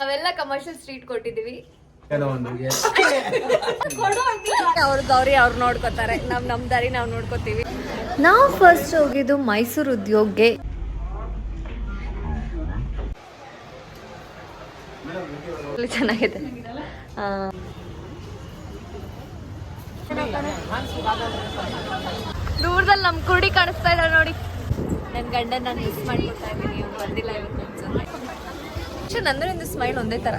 ನಾವೆಲ್ಲ commercial street ಕೊಟ್ಟಿದೀವಿ ಅವ್ರ ಒಂದು ಅವ್ರದ್ದು ಅವ್ರಿ ಅವ್ರು ನೋಡ್ಕೋತಾರೆ. ನಮ್ ನಮ್ ದಾರಿ ನಾವು ನೋಡ್ಕೋತೀವಿ. ನಾವು ಫಸ್ಟ್ ಹೋಗಿದ್ದು ಮೈಸೂರು ಉದ್ಯೋಗ್ಗೆ. ಇಲ್ಲಿ ಚೆನ್ನಾಗಿದೆ. ಆ. ದೂರದಲ್ಲಿ ನಮ್ ಕುಡಿ ಕಾಣಿಸ್ತಾ ಇಲ್ಲ ನೋಡಿ. ನನ್ ಗಂಡ ನಾನು ಮಿಸ್ ಮಾಡ್ಕೊತಾ ಇದ್ದೀನಿ. ಬಂದಿಲ್ಲ ಇವತ್ತು. ನಂದರಿಂದ ಸ್ಮೈಲ್ ಒಂದೇ ತರ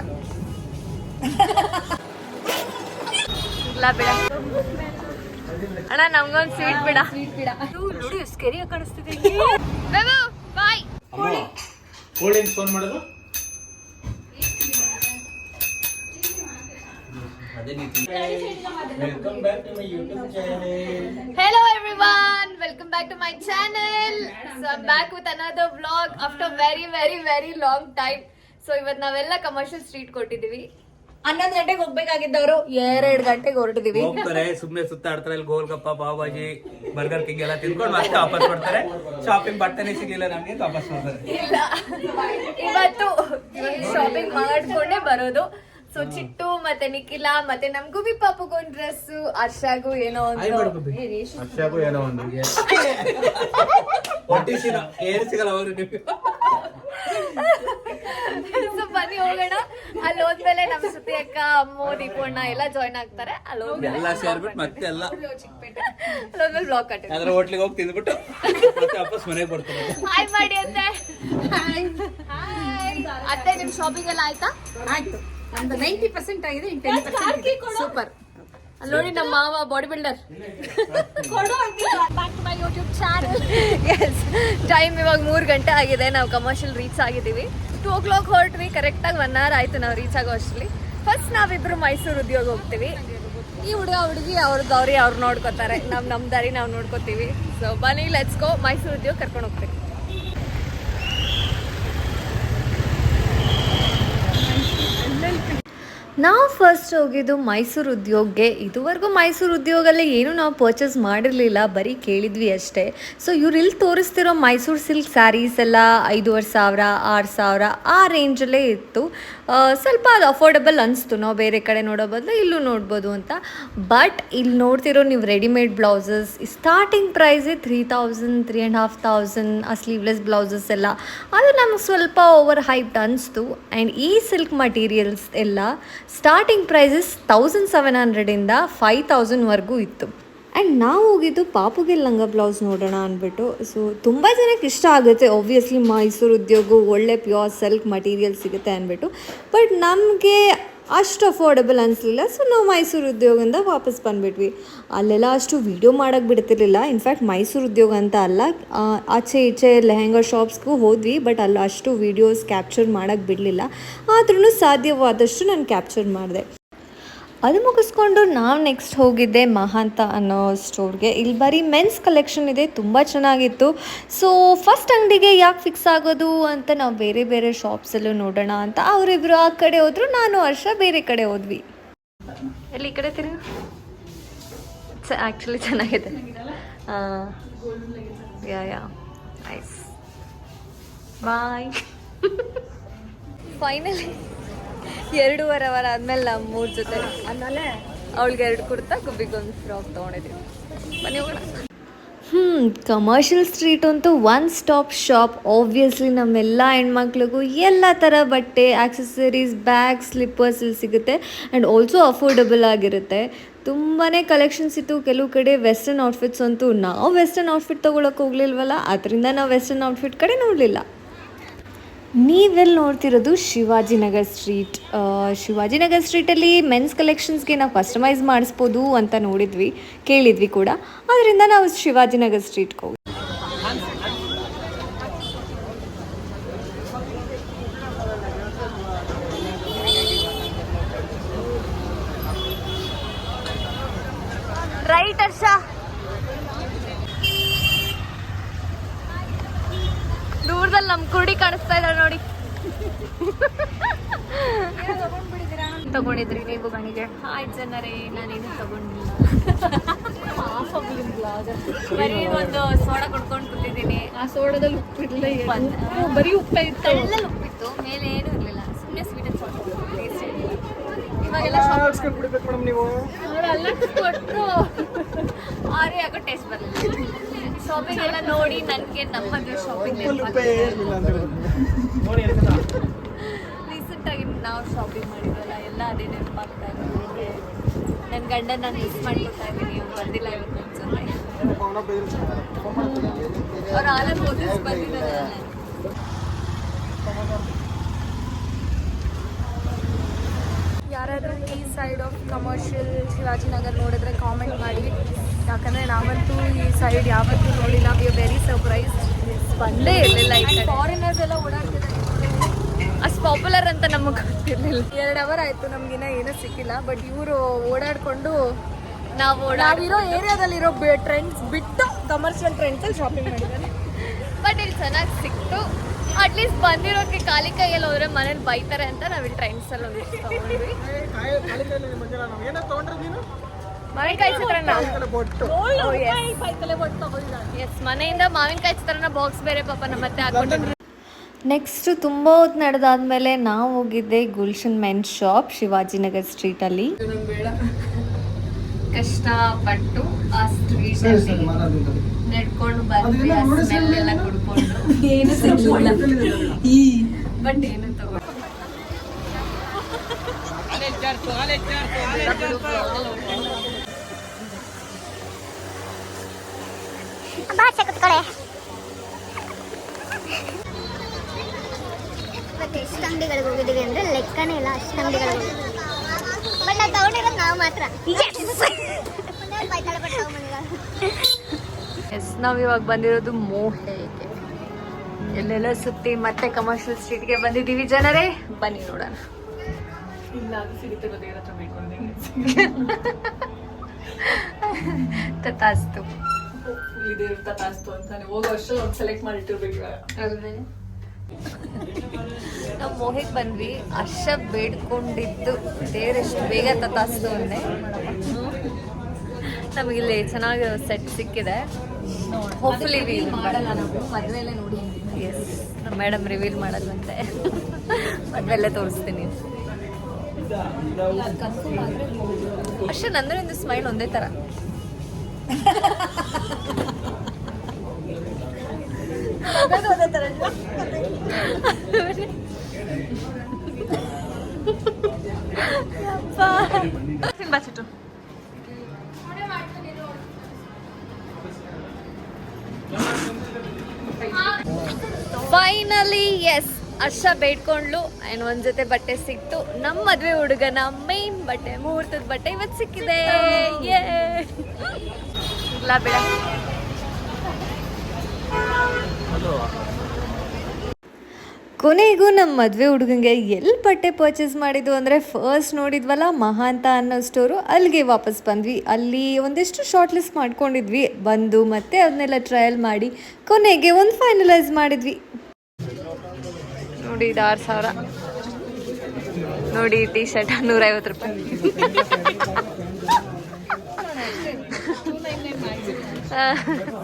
ಇಲ್ಲ ಅಣ್ಣ ನಮ್ಗೊಂದ್ ಸ್ವೀಟ್ ಬಿಡ ನೋಡಿ ಕಾಣಿಸ್ತಿದೆ ಬಾಯ್ ಕೋಳಿನ್ phone channel Hello everyone, welcome back to my channel. So I'm back with another vlog after very very very long time. So ಇವತ್ತು ನಾವೆಲ್ಲ ಕಮರ್ಷಿಯಲ್ ಸ್ಟ್ರೀಟ್ ಕೊಟ್ಟಿದೀವಿ ಹನ್ನೊಂದು ಗಂಟೆಗೆ ಹೋಗ್ಬೇಕಾಗಿದ್ದವರು ಎರಡು ಗಂಟೆಗೆ ಹೊರಟಿದೀವಿ. ಹೋಗ್ತಾರೆ ಸುಮ್ಮನೆ ಸುತ್ತಾಡ್ತಾರೆ ಇಲ್ಲಿ ಗೋಲ್ಗಪ್ಪ ಪಾವ್ ಭಾಜಿ ಬರ್ಗರ್ ಕಿಂಗ್ ಎಲ್ಲ ತಿನ್ಕೊಂಡು ಮತ್ತೆ ವಾಪಸ್ ಬರ್ತಾರೆ. ಶಾಪಿಂಗ್ ಬಟ್ಟೆನೇ ಸಿಗಲಿಲ್ಲ ನಮ್ಗೆ ಅಂತ ವಾಪಸ್ ಬರ್ತಾರೆ. ಇಲ್ಲ. ಇವತ್ತು ಶಾಪಿಂಗ್ ಮಾಡ್ಕೊಂಡೇ ಬರೋದು. ಸೊ ಚಿಟ್ಟು ಮತ್ತೆ ನಿಖಿಲ ಮತ್ತೆ ನಮ್ ಗುಬಿ ಪಾಪಗೊಂದ್ ಡ್ರೆಸ್ ಹರ್ಷಾಗು ಏನೋ ಒಂದು ಏನೋ ಒಂದು. ಏನ್ ಸಿಗಲ್ಲ ಅವರು ನೀವು ಸೊ ಬನ್ನಿ ಹೋಗೋಣ. ಅಲ್ಲಿ ಹೋದ್ಮೇಲೆ ನಮ್ ಸುತ್ತಿ ಅಕ್ಕ ಅಮ್ಮು ದೀಪಣ್ಣ ಎಲ್ಲ ಜಾಯ್ನ್ ಆಗ್ತಾರೆ. ಅಲ್ಲಿ ಹೋದ್ಮೇಲೆ ಎಲ್ಲ ಸೇರ್ಬಿಟ್ಟು ಮತ್ತೆ ಎಲ್ಲ. ಅಲ್ಲಿ ಹೋದ್ಮೇಲೆ ಬ್ಲಾಗ್ ಕಟ್ಟಿ ಅದ್ರ ಹೋಟ್ಲಿಗೆ ಹೋಗಿ ತಿಂದ್ಬಿಟ್ಟು ಮತ್ತೆ ವಾಪಸ್ ಮನೆಗೆ ಬರ್ತಾರೆ. ಹಾಯ್ ಮಾಡಿ ಅಂತೆ ಹಾಯ್ ಅತ್ತೆ ನಿಮ್ ಶಾಪಿಂಗ್ ಎಲ್ಲ ಆಯ್ತಾ? ಆಯ್ತು. ನಮ್ದು ನೈಂಟಿ ಪರ್ಸೆಂಟ್ ಆಗಿದೆ ಟೆನ್ ಪರ್ಸೆಂಟ್ ಸೂಪರ್ ಅಲ್ಲಿ ನೋಡಿ ನಮ್ಮ ಮಾವ body builder YouTube channel yes time ಇವಾಗ ಮೂರು ಗಂಟೆ ಆಗಿದೆ. ನಾವು ಕಮರ್ಷಿಯಲ್ ರೀಚ್ ಆಗಿದ್ದೀವಿ. ಟೂ ಓ ಕ್ಲಾಕ್ ಹೊರಟ್ವಿ ಕರೆಕ್ಟಾಗಿ ಒನ್ ಅವರ್ ಆಯ್ತು ನಾವು ರೀಚ್ ಆಗೋ ಅಷ್ಟರಲ್ಲಿ. ಫಸ್ಟ್ ನಾವಿಬ್ರು ಮೈಸೂರು ಉದ್ಯೋಗ ಹೋಗ್ತೀವಿ. ಈ ಹುಡುಗ ಹುಡುಗಿ ಅವ್ರದ್ದು ಅವ್ರಿ ಅವ್ರು ನೋಡ್ಕೋತಾರೆ. ನಾವು ನಮ್ಮ ದಾರಿ ನಾವು ನೋಡ್ಕೋತೀವಿ. ಸೊ ಬನ್ನಿ ಲೆಟ್ಸ್ ಗೋ ಮೈಸೂರು ಉದ್ಯೋಗ ಕರ್ಕೊಂಡು ಹೋಗ್ತೀವಿ. ನಾವು ಫಸ್ಟ್ ಹೋಗಿದ್ದು ಮೈಸೂರು ಉದ್ಯೋಗ್ಗೆ. ಇದುವರೆಗೂ ಮೈಸೂರು ಉದ್ಯೋಗಲ್ಲೇ ಏನು ನಾವು ಪರ್ಚೇಸ್ ಮಾಡಿರಲಿಲ್ಲ, ಬರೀ ಕೇಳಿದ್ವಿ ಅಷ್ಟೇ. ಸೊ ಇವ್ರು ಇಲ್ಲಿ ತೋರಿಸ್ತಿರೋ ಮೈಸೂರು ಸಿಲ್ಕ್ ಸ್ಯಾರೀಸ್ ಎಲ್ಲ ಐದೂವರೆ ಸಾವಿರ, ಆರು ಸಾವಿರ ಆ ರೇಂಜಲ್ಲೇ ಇತ್ತು. ಸ್ವಲ್ಪ ಅದು ಅಫೋರ್ಡಬಲ್ ಅನಿಸ್ತು. ನಾವು ಬೇರೆ ಕಡೆ ನೋಡೋ ಬದಲು ಇಲ್ಲೂ ನೋಡ್ಬೋದು ಅಂತ. ಬಟ್ ಇಲ್ಲಿ ನೋಡ್ತಿರೋ ನೀವು readymade blouses starting ಪ್ರೈಸೇ three thousand three and half thousand ಆ ಸ್ಲೀವ್ಲೆಸ್ ಬ್ಲೌಸಸ್ ಎಲ್ಲ. ಅದು ನಮ್ಗೆ ಸ್ವಲ್ಪ ಓವರ್ ಹೈಪ್ಡ್ ಅನಿಸ್ತು. ಆ್ಯಂಡ್ ಈ ಸಿಲ್ಕ್ ಮಟೀರಿಯಲ್ಸ್ ಎಲ್ಲ ಸ್ಟಾರ್ಟಿಂಗ್ ಪ್ರೈಸಸ್ ತೌಸಂಡ್ ಸೆವೆನ್ ಹಂಡ್ರೆಡಿಂದ ಫೈವ್ ತೌಸಂಡ್ವರೆಗೂ ಇತ್ತು. ಆ್ಯಂಡ್ ನಾವು ಹೋಗಿದ್ದು ಪಾಪುಗೆ ಲಂಗ ಬ್ಲೌಸ್ ನೋಡೋಣ ಅಂದ್ಬಿಟ್ಟು. ಸೊ ತುಂಬ ಜನಕ್ಕೆ ಇಷ್ಟ ಆಗುತ್ತೆ. ಒಬ್ವಿಯಸ್ಲಿ ಮೈಸೂರು ಉದ್ಯೋಗ ಒಳ್ಳೆ ಪ್ಯೂರ್ ಸಿಲ್ಕ್ ಮಟೀರಿಯಲ್ ಸಿಗುತ್ತೆ ಅಂದ್ಬಿಟ್ಟು. ಬಟ್ ನಮಗೆ ಅಷ್ಟು ಅಫೋರ್ಡೆಬಲ್ ಅನಿಸ್ಲಿಲ್ಲ. ಸೊ ನಾವು ಮೈಸೂರು ಉದ್ಯೋಗದಿಂದ ವಾಪಸ್ ಬಂದುಬಿಟ್ವಿ. ಅಲ್ಲೆಲ್ಲ ಅಷ್ಟು ವೀಡಿಯೋ ಮಾಡೋಕ್ಕೆ ಬಿಡ್ತಿರ್ಲಿಲ್ಲ. ಇನ್ಫ್ಯಾಕ್ಟ್ ಮೈಸೂರು ಉದ್ಯೋಗ ಅಂತ ಅಲ್ಲ. ಆಚೆ ಈಚೆ ಲೆಹೆಂಗಾ ಶಾಪ್ಸ್ಗೂ ಹೋದ್ವಿ. ಬಟ್ ಅಲ್ಲಿ ಅಷ್ಟು ವೀಡಿಯೋಸ್ ಕ್ಯಾಪ್ಚರ್ ಮಾಡೋಕ್ಕೆ ಬಿಡಲಿಲ್ಲ. ಆದ್ರೂ ಸಾಧ್ಯವಾದಷ್ಟು ನಾನು ಕ್ಯಾಪ್ಚರ್ ಮಾಡಿದೆ. ಅದು ಮುಗಿಸ್ಕೊಂಡು ನಾವು ನೆಕ್ಸ್ಟ್ ಹೋಗಿದ್ದೆ ಮಹಾಂತ ಅನ್ನೋ ಸ್ಟೋರ್ಗೆ ಇಲ್ಲಿ ಬರೀ ಮೆನ್ಸ್ ಕಲೆಕ್ಷನ್ ಇದೆ, ತುಂಬ ಚೆನ್ನಾಗಿತ್ತು. ಸೊ ಫಸ್ಟ್ ಅಂಗಡಿಗೆ ಯಾಕೆ ಫಿಕ್ಸ್ ಆಗೋದು ಅಂತ ನಾವು ಬೇರೆ ಬೇರೆ ಶಾಪ್ಸಲ್ಲೂ ನೋಡೋಣ ಅಂತ ಅವರಿಬ್ರು ಆ ಕಡೆ ಹೋದ್ರು, ನಾನು ವರ್ಷ ಬೇರೆ ಕಡೆ ಹೋದ್ವಿ. ಎಲ್ಲಿ ಕಡೆ ತಿರುಗಿ? ಆ್ಯಕ್ಚುಲಿ ಚೆನ್ನಾಗಿದೆ. Yeah yeah nice boy finally ಎರಡೂವರೆ ಅವರ್ ಆದ್ಮೇಲೆ ನಮ್ಮ ಮೂರು ಜೊತೆ. ಆಮೇಲೆ ಅವಳಿಗೆ ಎರಡು ಕುರ್ತಾ, ಗುಬ್ಬಿಗೊಂದು ಫ್ರಾಕ್ ತೊಗೊಂಡಿದ್ದೀವಿ ಬನ್ನಿ ಹೋಗೋಣ. ಹ್ಞೂ ಕಮರ್ಷಿಯಲ್ ಸ್ಟ್ರೀಟ್ ಅಂತೂ ಒನ್ ಸ್ಟಾಪ್ ಶಾಪ್ ಆಬ್ವಿಯಸ್ಲಿ ನಮ್ಮೆಲ್ಲ ಹೆಣ್ಮಕ್ಳಿಗೂ ಎಲ್ಲ ಥರ ಬಟ್ಟೆ ಆಕ್ಸೆಸರೀಸ್ ಬ್ಯಾಗ್ ಸ್ಲಿಪ್ಪರ್ಸ್ ಇಲ್ಲಿ ಸಿಗುತ್ತೆ. ಆ್ಯಂಡ್ ಆಲ್ಸೋ ಅಫೋರ್ಡಬಲ್ ಆಗಿರುತ್ತೆ. ತುಂಬಾ ಕಲೆಕ್ಷನ್ಸ್ ಇತ್ತು. ಕೆಲವು ಕಡೆ ವೆಸ್ಟರ್ನ್ ಔಟ್ಫಿಟ್ಸ್ ಅಂತೂ ನಾವು ವೆಸ್ಟರ್ನ್ ಔಟ್ಫಿಟ್ ತೊಗೊಳಕ್ಕೆ ಹೋಗ್ಲಿಲ್ವಲ್ಲ? ಅದರಿಂದ ನಾವು ವೆಸ್ಟರ್ನ್ ಔಟ್ಫಿಟ್ ಕಡೆ ನೋಡಲಿಲ್ಲ. ನೀವೆಲ್ಲಿ ನೋಡ್ತಿರೋದು ಶಿವಾಜಿನಗರ್ ಸ್ಟ್ರೀಟ್. ಶಿವಾಜಿನಗರ್ ಸ್ಟ್ರೀಟಲ್ಲಿ ಮೆನ್ಸ್ ಕಲೆಕ್ಷನ್ಸ್ಗೆ ನಾವು ಕಸ್ಟಮೈಸ್ ಮಾಡಿಸ್ಬೋದು ಅಂತ ನೋಡಿದ್ವಿ, ಕೇಳಿದ್ವಿ ಕೂಡ. ಅದರಿಂದ ನಾವು ಶಿವಾಜಿನಗರ್ ಸ್ಟ್ರೀಟ್ಗೆ ಹೋಗಿ ಕೊಡ್ರಿ ನೀವು ನನಗೆ ಹಾಯ್ ಜನರೇ ನಾನೇನು ಬರೀ ಒಂದು ಸೋಡಾ ಕುಡ್ಕೊಂಡು ಆ ಸೋಡಾದಲ್ಲಿ ಬರೀ ಇತ್ತು ಉಪ್ಪಿತ್ತು ಮೇಲೆ ಏನು ಇರಲಿಲ್ಲ. ಸುಮ್ಮನೆ ಸ್ವೀಟ್ ಇವಾಗೆಲ್ಲ ಕೊಟ್ಟರು ಆರೇ ಯಾಕೋ ಟೇಸ್ಟ್ ಬರಲಿಲ್ಲ. ಶಾಪಿಂಗ್ ಎಲ್ಲ ನೋಡಿ ನನಗೆ ನಮ್ಮದು ಶಾಪಿಂಗ್ ನಾವು ಶಾಪಿಂಗ್ ಮಾಡಿದ್ವಲ್ಲ ಎಲ್ಲ ಅದೇ ನೆನಪಾಗ್ತಾ ಇದೆ ನನ್ನ ಗಂಡ ನಾನು ಮಿಸ್ ಮಾಡ್ಕೊತಾ ಇದ್ದೀನಿ ಅವ್ರು ಬಂದಿಲ್ಲ ಇವತ್ತು ನಮ್ಮ ಜೊತೆ ಅವ್ರು ಆಲೆ ಓದಿಸ್ ಬಂದಿದ್ದಾರೆ ಯಾರಾದರೂ ಈ ಸೈಡ್ ಆಫ್ ಕಮರ್ಷಿಯಲ್ ಶಿವಾಜಿನಗರ್ ನೋಡಿದ್ರೆ ಕಾಮೆಂಟ್ ಮಾಡಿ. ಯಾಕಂದರೆ ನಾವಂತೂ ಈ ಸೈಡ್ ಯಾವತ್ತೂ ನೋಡಿಲ್ಲ. ವಿ ವೆರಿ ಸರ್ಪ್ರೈಸ್ ಬಂದೇ ಇರಲಿಲ್ಲ ಈ ಫಾರಿನರ್ಸ್ ಎಲ್ಲ ಓಡಾಡ್ತಿದ್ದಾರೆ. ಅಷ್ಟು ಪಾಪ್ಯುಲರ್ ಅಂತ ನಮಗೆ ಗೊತ್ತಿರಲಿಲ್ಲ. ಎರಡು ಅವರ್ ಆಯಿತು ನಮಗಿನ ಏನೂ ಸಿಕ್ಕಿಲ್ಲ ಬಟ್ ಇವರು ಓಡಾಡಿಕೊಂಡು ನಾವು ಓಡಾಡಿರೋ ನಾವಿರೋ ಏರಿಯಾದಲ್ಲಿರೋ ಟ್ರೆಂಡ್ಸ್ ಬಿಟ್ಟು ಕಮರ್ಷಿಯಲ್ ಟ್ರೆಂಡ್ಸಲ್ಲಿ ಶಾಪಿಂಗ್ ಮಾಡಿದ್ದಾರೆ. ಬಟ್ ಇಲ್ಲಿ ಚೆನ್ನಾಗಿ ಸಿಕ್ತು. ಅಟ್ಲೀಸ್ಟ್ ಬಂದಿರೋಕ್ಕೆ ಖಾಲಿ ಕೈಯಲ್ಲಿ ಹೋದ್ರೆ ಮನೇಲಿ ಬೈತಾರೆ ಅಂತ ನಾವಿಲ್ಲಿ ಟ್ರೆಂಡ್ಸ್ ಟ್ರೈನ್ಸ್ ಅಲ್ಲಿ ಒಂದಿಷ್ಟು ತಗೊಂಡ್ವಿ. ನಾವು ಏನೋ ತೊಗೊಂಡ್ರೆ ನೀನು? ಮಾವಿನಕಾಯಿ ಚಿತ್ರಾನ್ನ. ಎಸ್ ಮನೆಯಿಂದ ಮಾವಿನಕಾಯಿ ಚಿತ್ರಾನ್ನ ಬಾಕ್ಸ್ ಬೇರೆ ಪಾಪ ನಮ್ಮ ಮತ್ತೆ ಹಾಕೊಂಡು ನೆಕ್ಸ್ಟ್ ತುಂಬ ಹೊತ್ತು ನಡೆದಾದ್ಮೇಲೆ ನಾವು ಹೋಗಿದ್ದೆ ಗುಲ್ಶನ್ ಮೆನ್ ಶಾಪ್ ಶಿವಾಜಿನಗರ್ ಸ್ಟ್ರೀಟಲ್ಲಿ ಕಷ್ಟಪಟ್ಟು ಆ ಸ್ಟ್ರೀಟ್ ಅಲ್ಲಿ ನಡ್ಕೊಂಡು ಬಂದ್ವಿ ಆ ಸ್ಮೆಲ್ ಎಲ್ಲ ಕುಡ್ಕೊಂಡು. ಏನು ಬಟ್ ಏನು ತಗೊಂಡು ಇವತ್ತು ಎಷ್ಟು ಅಂಗಡಿಗಳಿಗೆ ಹೋಗಿದ್ದೀವಿ ಅಂದ್ರೆ ಲೆಕ್ಕನೇ ಇಲ್ಲ ಅಷ್ಟು ಅಂಗಡಿಗಳಿಗೆ ಬಟ್ ನಾವು ತಗೊಂಡಿರೋದು ನಾವು ಮಾತ್ರ. ಎಸ್ ನಾವು ಇವಾಗ ಬಂದಿರೋದು ಮೋಹೆಗೆ. ಎಲ್ಲೆಲ್ಲ ಸುತ್ತಿ ಮತ್ತೆ ಕಮರ್ಷಿಯಲ್ ಸ್ಟ್ರೀಟ್ಗೆ ಬಂದಿದ್ದೀವಿ ಜನರೇ. ಬನ್ನಿ ನೋಡೋಣ. ತಥಾಸ್ತು ಅಲ್ವೇ? ನಾವು ಮೋಹಿಗೆ ಬಂದ್ವಿ. ಅರ್ಷ ಬೇಡ್ಕೊಂಡಿದ್ದು. ದೇವರೆಷ್ಟು ಬೇಗ ತತಾಸ್ತು ಅಂದೆ. ನಮಗಿಲ್ಲಿ ಚೆನ್ನಾಗಿ ಸೆಟ್ ಸಿಕ್ಕಿದೆ. ಹೋಪ್ಫುಲಿ ಮಾಡಲ್ಲ ನಾವು. ಮದುವೆಲ್ಲೇ ನೋಡಿ. ಎಸ್ ಮೇಡಮ್ ರಿವೀಲ್ ಮಾಡಲ್ವಂತೆ. ಮದುವೆಲ್ಲೇ ತೋರಿಸ್ತೀನಿ. ಅಷ್ಟೇ ಒಂದು ಸ್ಮೈಲ್ ಒಂದೇ ಥರ ಬಾಚಿಟ್ಟು ಫೈನಲಿ ಎಸ್ ಅರ್ಷ ಬೇಡ್ಕೊಂಡ್ಲು. ಆ್ಯಂಡ್ ಒಂದ್ ಜೊತೆ ಬಟ್ಟೆ ಸಿಕ್ತು. ನಮ್ಮ ಮದ್ವೆ ಹುಡುಗನ ಮೇನ್ ಬಟ್ಟೆ ಮುಹೂರ್ತದ ಬಟ್ಟೆ ಇವತ್ತು ಸಿಕ್ಕಿದೆ. ಯೇ ಇಲ್ಲ ಬೇಡ. ಕೊನೆಗೂ ನಮ್ಮ ಮದುವೆ ಹುಡುಗಂಗೆ ಎಲ್ಲಿ ಬಟ್ಟೆ ಪರ್ಚೇಸ್ ಮಾಡಿದ್ದು ಅಂದರೆ ಫಸ್ಟ್ ನೋಡಿದ್ವಲ್ಲ ಮಹಾಂತ ಅನ್ನೋ ಸ್ಟೋರು ಅಲ್ಲಿಗೆ ವಾಪಸ್ ಬಂದ್ವಿ. ಅಲ್ಲಿ ಒಂದಿಷ್ಟು ಶಾರ್ಟ್ ಲಿಸ್ಟ್ ಮಾಡ್ಕೊಂಡಿದ್ವಿ. ಬಂದು ಮತ್ತೆ ಅದನ್ನೆಲ್ಲ ಟ್ರಯಲ್ ಮಾಡಿ ಕೊನೆಗೆ ಒಂದು ಫೈನಲೈಸ್ ಮಾಡಿದ್ವಿ. ನೋಡಿ ಇದು ಆರು ಸಾವಿರ. ನೋಡಿ ಟಿ ಶರ್ಟ್ ನೂರೈವತ್ತು ರೂಪಾಯಿ.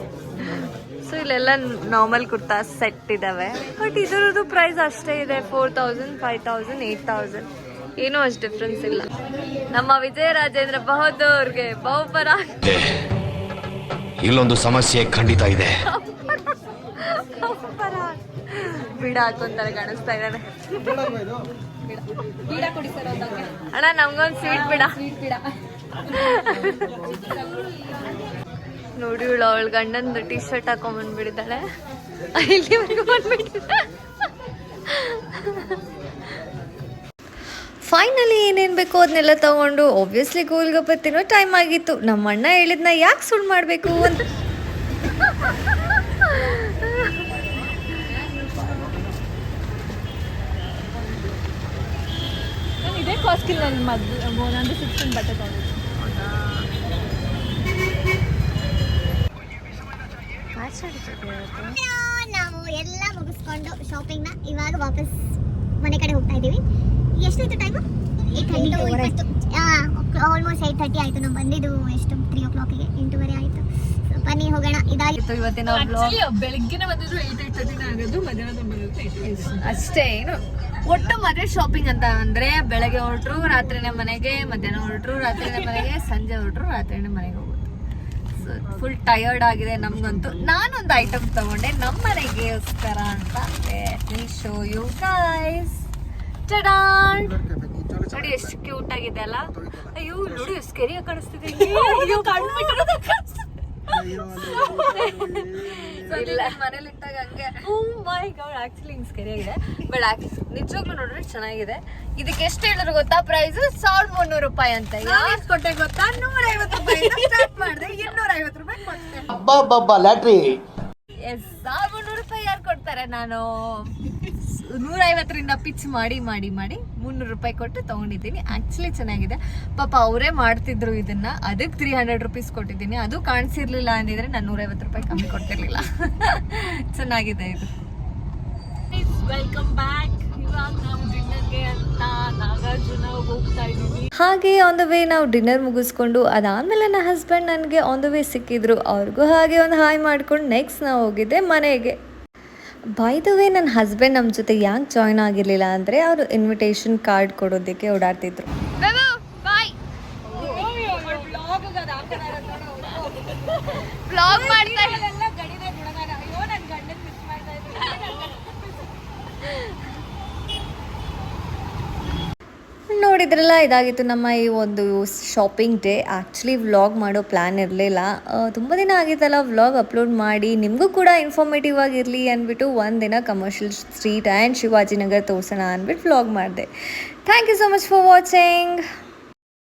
ಸೊ ಇಲ್ಲೆಲ್ಲ ನಾರ್ಮಲ್ ಕುರ್ತಾ ಸೆಟ್ ಇದಾವೆ. ಬಟ್ ಇದರದ್ದು ಪ್ರೈಸ್ ಅಷ್ಟೇ ಇದೆ four thousand five thousand eight thousand ಏನೂ ಅಷ್ಟು ಡಿಫ್ರೆನ್ಸ್ ಇಲ್ಲ. ನಮ್ಮ ವಿಜಯ ರಾಜೇಂದ್ರ ಬಹದ್ದೂರ್ಗೆ ಬಹುಪರ. ಇಲ್ಲೊಂದು ಸಮಸ್ಯೆ ಖಂಡಿತ ಇದೆ. ಬಹುಪರ. ಬಿಡ ಹಾಕೊಂತಾರೆ ಕಾಣಿಸ್ತಾ ಇದ್ದಾರೆ ಅಣ್ಣ ನಮ್ಗೊಂದು ಸ್ವೀಟ್ ಬಿಡ. ನೋಡಿ ಇವಳು ಅವಳ ಗಂಡಂದು ಟಿ ಶರ್ಟ್ ಹಾಕೊಂಡ್ಬಂದ್ಬಿಟ್ಟಿದ್ದಾಳೆ ಇಲ್ಲಿವರೆಗೂ ಬಂದ್ಬಿಟ್ಟಿದ್ದಾಳೆ ಫೈನಲಿ ಏನೇನು ಬೇಕೋ ಅದನ್ನೆಲ್ಲ ತಗೊಂಡು ಒಬ್ವಿಯಸ್ಲಿ ಗೋಲ್ಗಪ್ಪ ತಿನ್ನೋ ಟೈಮ್ ಆಗಿತ್ತು. ನಮ್ಮ ಅಣ್ಣ ಹೇಳಿದ್ನ ಯಾಕೆ ಸುಳ್ಳು ಮಾಡಬೇಕು ಅಂತ. ಇದೇ ಕಾಸ್ಟ್ಲಿ ನನ್ನ ಮದ್ದು ನಂದು ಸಿಕ್ಸ್ಟೀನ್ ಬಟ್ಟೆ ತಗೊಂಡಿದ್ದು. ನಾವು ಎಲ್ಲ ಮುಗಿಸ್ಕೊಂಡು ಶಾಪಿಂಗ್ನ ಇವಾಗ ವಾಪಸ್ ಮನೆ ಕಡೆ ಹೋಗ್ತಾ ಇದ್ದೀವಿ. ಎಷ್ಟಾಯ್ತು ಟೈಮು ಆಲ್ಮೋಸ್ಟ್ ಏಯ್ಟ್ ತರ್ಟಿ ಆಯಿತು. ನಾವು ಬಂದಿದ್ದು ಎಷ್ಟು? ತ್ರೀ ಓ ಕ್ಲಾಕಿಗೆ ಎಂಟೂವರೆ ಆಯಿತು. ಸೊ ಬನ್ನಿ ಹೋಗೋಣ. ಇದಾಗಿತ್ತು ಇವತ್ತಿನ ಬ್ಲಾಗ್ ಬೆಳಿಗ್ಗೆನೆ ಬಂದಿದ್ರು ಏಟ್ ಏಟ್ ತರ್ಟಿನ ಆಗೋದು. ಮಧ್ಯಾಹ್ನ ಅಷ್ಟೇ ಏನು? ಒಟ್ಟು ಮದುವೆ ಶಾಪಿಂಗ್ ಅಂತ ಅಂದ್ರೆ ಬೆಳಗ್ಗೆ ಹೊರಟ್ರು ರಾತ್ರಿನೇ ಮನೆಗೆ ಮಧ್ಯಾಹ್ನ ಹೊರಟ್ರು ರಾತ್ರಿನೇ ಮನೆಗೆ ಸಂಜೆ ಹೊರಟ್ರು ರಾತ್ರಿನೇ ಮನೆಗೆ ಹೋಗೋದು. ಫುಲ್ ಟಯರ್ಡ್ ಆಗಿದೆ ನಮ್ಗಂತೂ. ನಾನೊಂದು ಐಟಮ್ ತಗೊಂಡೆ. ನಮ್ಮ ಮನೆಗೋಸ್ಕರ ಅಂತ ಶೋ ಯು ಗೈಸ್ ನೋಡಿ ಎಷ್ಟು ಕ್ಯೂಟ್ ಆಗಿದೆ ಅಲ್ಲ? ಅಯ್ಯೋ, ನೋಡಿ ಕೆರಿಯ ಕಾಣಿಸ್ತಿದೆ. ಬಿಟ್ಟಿರೋದು ಕಾಣಿಸ್ತಿದೆ. ಮನೇಲಿ ಇಟ್ಟಾಗ ಹಂಗೆ. ಓ ಮೈ ಗಾಡ್ ಆಕ್ಚುಲಿ ಹಿಂಗ್ ಸ್ಕೇರಿ ಆಗಿದೆ ಬಟ್ ನಿಜವಾಗ್ಲೂ ನೋಡ್ರೆ ಚೆನ್ನಾಗಿದೆ. ಇದಕ್ಕೆ ಎಷ್ಟು ಹೇಳಿದ್ರು ಗೊತ್ತಾ? ಪ್ರೈಸ್ ಸಾವಿರದ ಮುನ್ನೂರು ರೂಪಾಯಿ ಅಂತ. ಎಷ್ಟು ಕೊಟ್ಟೆ ಗೊತ್ತಾ? ನೂರ ಐವತ್ತು ರೂಪಾಯಿ ಸ್ಟಾರ್ಟ್ ಮಾಡಿದೆ ಇನ್ನೂರ ಐವತ್ತು ರೂಪಾಯಿ ಕೊಟ್ಟೆ. ಲ್ಯಾಟ್ರಿ. ಎಸ್ ನೂರು ರೂಪಾಯಿ ಯಾರು ಕೊಡ್ತಾರೆ ನಾನು? ನೂರೈವತ್ತರಿಂದ ಪಿಚ್ ಮಾಡಿ ಮಾಡಿ ಮಾಡಿ ಮುನ್ನೂರು ರೂಪಾಯಿ ಕೊಟ್ಟು ತಗೊಂಡಿದ್ದೀನಿ. ಆ್ಯಕ್ಚುಲಿ ಚೆನ್ನಾಗಿದೆ. ಪಾಪ ಅವರೇ ಮಾಡ್ತಿದ್ರು ಇದನ್ನ. ಅದಕ್ಕೆ ತ್ರೀ ಹಂಡ್ರೆಡ್ ರುಪೀಸ್ ಕೊಟ್ಟಿದ್ದೀನಿ. ಅದು ಕಾಣಿಸಿರ್ಲಿಲ್ಲ ಅಂದಿದ್ರೆ ನಾನು ನೂರೈವತ್ತು ರೂಪಾಯಿ ಕಮ್ಮಿ ಕೊಡ್ತಿರ್ಲಿಲ್ಲ. ಚೆನ್ನಾಗಿದೆ ಇದು. ವೆಲ್ಕಮ್ ಬ್ಯಾಕ್ ಹಾಗೆ ಆನ್ ದ ವೇ ನಾವು ಡಿನ್ನರ್ ಮುಗಿಸ್ಕೊಂಡು ಅದಾದಮೇಲೆ ನನ್ನ ಹಸ್ಬೆಂಡ್ ನನಗೆ ಆನ್ ದ ವೇ ಸಿಕ್ಕಿದ್ರು. ಅವ್ರಿಗೂ ಹಾಗೆ ಒಂದು ಹಾಯ್ ಮಾಡ್ಕೊಂಡು ನೆಕ್ಸ್ಟ್ ನಾವು ಹೋಗಿದ್ದೆ ಮನೆಗೆ. ಬೈ ದ ವೇ ನನ್ನ ಹಸ್ಬೆಂಡ್ ನಮ್ಮ ಜೊತೆ ಯಾಕೆ ಜಾಯ್ನ್ ಆಗಿರಲಿಲ್ಲ ಅಂದರೆ ಅವರು ಇನ್ವಿಟೇಷನ್ ಕಾರ್ಡ್ ಕೊಡೋದಕ್ಕೆ ಓಡಾಡ್ತಿದ್ರು. ಬ್ಲಾಗ್ ನೋಡಿದ್ರಲ್ಲ, ಇದಾಗಿತ್ತು ನಮ್ಮ ಈ ಒಂದು ಶಾಪಿಂಗ್ ಡೇ ಆ್ಯಕ್ಚುಲಿ ವ್ಲಾಗ್ ಮಾಡೋ ಪ್ಲ್ಯಾನ್ ಇರಲಿಲ್ಲ. ತುಂಬ ದಿನ ಆಗಿತ್ತಲ್ಲ ವ್ಲಾಗ್ ಅಪ್ಲೋಡ್ ಮಾಡಿ. ನಿಮಗೂ ಕೂಡ ಇನ್ಫಾರ್ಮೇಟಿವ್ ಆಗಿರಲಿ ಅಂದ್ಬಿಟ್ಟು ದಿನ ಕಮರ್ಷಿಯಲ್ ಸ್ಟ್ರೀಟ್ ಆ್ಯಂಡ್ ಶಿವಾಜಿನಗರ್ ತೋರ್ಸೋಣ ಅಂದ್ಬಿಟ್ಟು ವ್ಲಾಗ್ ಮಾಡಿದೆ. Thank you so much for watching